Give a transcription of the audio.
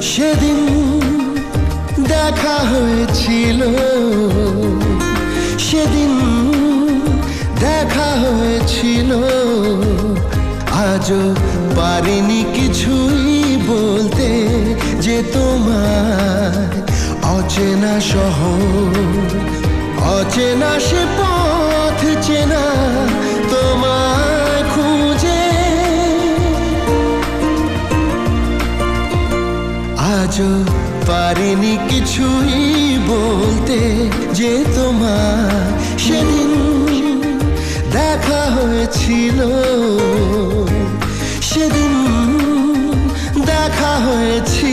সেদিন দেখা হয়েছিল। সেদিন দেখা হয়েছিল। আজও পারিনি কিছুই বলতে যে তোমার অচেনা শহর, অচেনা সে পথ চেনা আজও পারিনি কিছুই বলতে যে তোমার সেদিন দেখা হয়েছিল। সেদিন দেখা হয়েছিল।